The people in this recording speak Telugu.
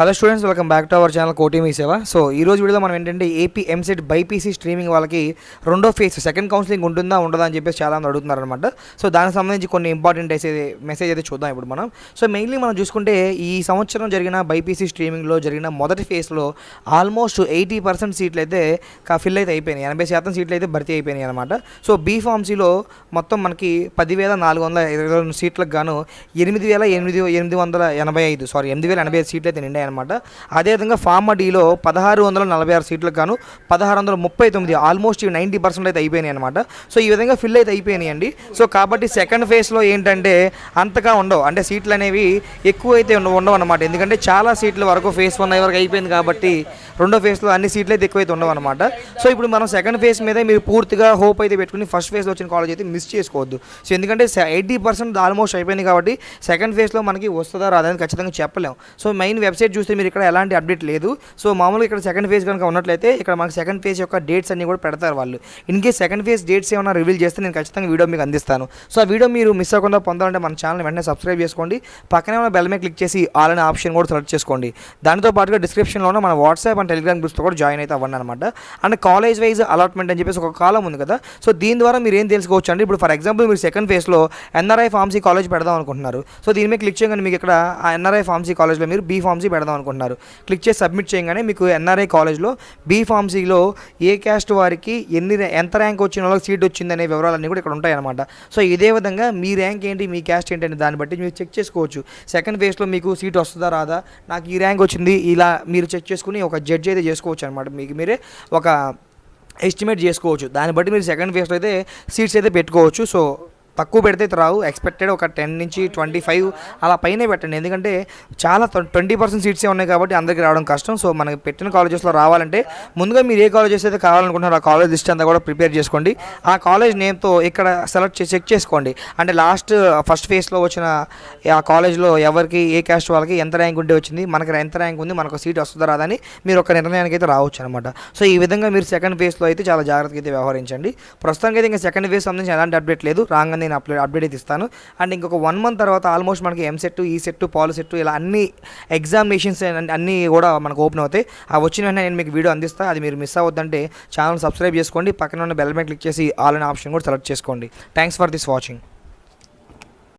Hello students welcome back to our channel కోటి మీ సేవ సో ఈ రోజు వీడియోలో మనం ఏంటంటే ఏపీ ఎంసెట్ బైపీసీ స్ట్రీమింగ్ వాళ్ళకి రెండో ఫేజ్ సెకండ్ కౌన్సిలింగ్ ఉంటుందా ఉండదా అని చెప్పేసి చాలా మంది అడుగుతున్నారు అనమాట సో దానికి సంబంధించి కొన్ని ఇంపార్టెంట్ అయితే మెసేజ్ అయితే చూద్దాం ఇప్పుడు మనం. సో మెయిన్లీ మనం చూసుకుంటే ఈ సంవత్సరం జరిగిన బైపీసీ స్ట్రీమింగ్లో జరిగిన మొదటి ఫేజ్లో ఆల్మోస్ట్ ఎయిటీ పర్సెంట్ సీట్లు అయితే ఫిల్ అయితే అయిపోయినాయి. ఎనభై శాతం సీట్లు అయితే భర్తీ అయిపోయినాయి అనమాట సో బీ ఫార్మసీలో మొత్తం మనకి పదివేల నాలుగు వందల ఇరవై రెండు సీట్లకు గాను ఎనిమిది వేల ఎనిమిది ఎనిమిది వందల ఎనభై ఐదు సారీ ఎనిమిది వేల ఎనభై ఐదు సీట్లు అయితే నిండాయి అనమాట అదేవిధంగా ఫార్మా డీలో పదహారు వందల నలభై ఆరు సీట్లకు గాను పదహారు వందల ముప్పై తొమ్మిది ఆల్మోస్ట్ ఇవి నైంటీ పర్సెంట్ అయితే అయిపోయినాయి అనమాట సో ఈ విధంగా ఫిల్ అయితే అయిపోయినాయి అండి సో కాబట్టి సెకండ్ ఫేజ్లో ఏంటంటే అంతగా ఉండవు. అంటే సీట్లు అనేవి ఎక్కువ అయితే ఉండవు అనమాట ఎందుకంటే చాలా సీట్ల వరకు ఫేజ్ వన్ వరకు అయిపోయింది కాబట్టి రెండో ఫేజ్లో అన్ని సీట్లు అయితే ఎక్కువైతే ఉండవు అనమాట సో ఇప్పుడు మనం సెకండ్ ఫేజ్ మీద మీరు పూర్తిగా హోప్ అయితే పెట్టుకుని ఫస్ట్ ఫేజ్లో వచ్చిన కాలేజ్ అయితే మిస్ చేసుకోవద్దు. సో ఎందుకంటే ఎయిటీ పర్సెంట్ ఆల్మోస్ట్ అయిపోయింది కాబట్టి సెకండ్ ఫేజ్లో మనకి వస్తుందా రాదని ఖచ్చితంగా చెప్పలేము సో మెయిన్ వెబ్సైట్ చూస్తే మీరు ఇక్కడ ఎలాంటి అప్డేట్ లేదు. సో మామూలుగా ఇక్కడ సెకండ్ ఫేజ్ కనుక ఉన్నట్లయితే ఇక్కడ మనకి సెకండ్ ఫేజ్ యొక్క డేట్స్ అన్ని కూడా పెడతారు వాళ్ళు. In case second phase dates ఏమైనా రివీల్ చేస్తే నేను ఖచ్చితంగా వీడియో మీకు అందిస్తాను. సో ఆ వీడియో మీరు మిస్ అవ్వకుండా పొందాలంటే మన ఛానల్ వెంటనే సబ్స్క్రైబ్ చేసుకోండి. పక్కనే ఉన్న బెల్ మీద క్లిక్ చేసి ఆల్ అనే ఆప్షన్ కూడా సెలెక్ట్ చేసుకోండి. దానితో పాటుగా డిస్క్రిప్షన్లోనే మన వాట్సాప్ అండ్ టెలిగ్రామ్ గ్రూప్స్తో కూడా జాయిన్ అయితే అవ్వండి అనమాట అండ్ కాలేజ్ వైజ్ అలాట్మెంట్ అని చెప్పేసి ఒక కాలం ఉంది కదా. సో దీని ద్వారా మీరు ఏం తెలుసుకోవచ్చు అండి ఇప్పుడు ఫర్ ఎగ్జాంపుల్ మీరు సెకండ్ ఫేజ్లో ఎన్ఆర్ఐ ఫార్మసీ కాలేజ్ పెడదాం అనుకుంటున్నారు. సో దీని మీద క్లిక్ చేయగానే మీకు ఇక్కడ ఎన్ఆర్ఐ ఫార్మసీ కాలేజ్లో మీరు బీ ఫార్మసీ పెడదాం అనుకుంటున్నారు. క్లిక్ చేసి సబ్మిట్ చేయగానే మీకు ఎన్ఆర్ఐ కాలేజ్లో బీఫార్మసీలో ఏ క్యాస్ట్ వారికి ఎన్ని ఎంత ర్యాంక్ వచ్చిన వాళ్ళకి సీట్ వచ్చిందనే వివరాలన్నీ కూడా ఇక్కడ ఉంటాయన్నమాట. సో ఇదే విధంగా మీ ర్యాంక్ ఏంటి మీ క్యాస్ట్ ఏంటి అనే దాన్ని బట్టి మీరు చెక్ చేసుకోవచ్చు. సెకండ్ ఫేజ్లో మీకు సీట్ వస్తుందా రాదా? నాకు ఈ ర్యాంక్ వచ్చింది ఇలా మీరు చెక్ చేసుకుని ఒక జడ్జ్ అయితే చేసుకోవచ్చు అనమాట మీకు మీరే ఒక ఎస్టిమేట్ చేసుకోవచ్చు. దాన్ని బట్టి మీరు సెకండ్ ఫేజ్లో అయితే సీట్స్ అయితే పెట్టుకోవచ్చు. సో తక్కువ పెడితే అయితే రావు. ఎక్స్పెక్టెడ్ ఒక టెన్ నుంచి ట్వంటీ ఫైవ్ అలా పైనే పెట్టండి. ఎందుకంటే చాలా ట్వంటీ పర్సెంట్ సీట్సే ఉన్నాయి కాబట్టి అందరికీ రావడం కష్టం. సో మనకి పెట్టిన కాలేజెస్లో రావాలంటే ముందుగా మీరు ఏ కాలేజెస్ అయితే కావాలనుకుంటున్నారో ఆ కాలేజ్ లిస్ట్ అంతా కూడా ప్రిపేర్ చేసుకోండి. ఆ కాలేజ్ నేమ్తో ఇక్కడ సెలెక్ట్ చేసి చెక్ చేసుకోండి. అంటే లాస్ట్ ఫస్ట్ ఫేజ్లో వచ్చిన ఆ కాలేజ్లో ఎవరికి ఏ క్యాస్ట్ వాళ్ళకి ఎంత ర్యాంక్ ఉంటే వచ్చింది మనకి ఎంత ర్యాంక్ ఉంది మనకు సీట్ వస్తుందా రాదని మీరు ఒక నిర్ణయానికి అయితే రావచ్చు అనమాట సో ఈ విధంగా మీరు సెకండ్ ఫేజ్లో అయితే చాలా జాగ్రత్తగా అయితే వ్యవహరించండి. ప్రస్తుతానికి అయితే ఇంకా సెకండ్ ఫేజ్ సంబంధించి ఎలాంటి అప్డేట్ లేదు. రాగానే నేను అప్డేట్ అప్డేట్ అయితే ఇస్తాను. అండ్ ఇంకొక వన్ మంత్ తర్వాత ఆల్మోస్ట్ మనకి EAMCET ECET PolyCET ఇలా అన్ని ఎగ్జామినేషన్స్ అన్నీ కూడా మనకు ఓపెన్ అవుతాయి. ఆ వచ్చిన వెంటనే నేను మీకు వీడియో అందిస్తాను అది మీరు మిస్ అవ్వద్దంటే ఛానల్ సబ్స్క్రైబ్ చేసుకోండి. పక్కన ఉన్న బెల్ మీద క్లిక్ చేసి ఆల్ అనే ఆప్షన్ కూడా సెలెక్ట్ చేసుకోండి. Thanks for this watching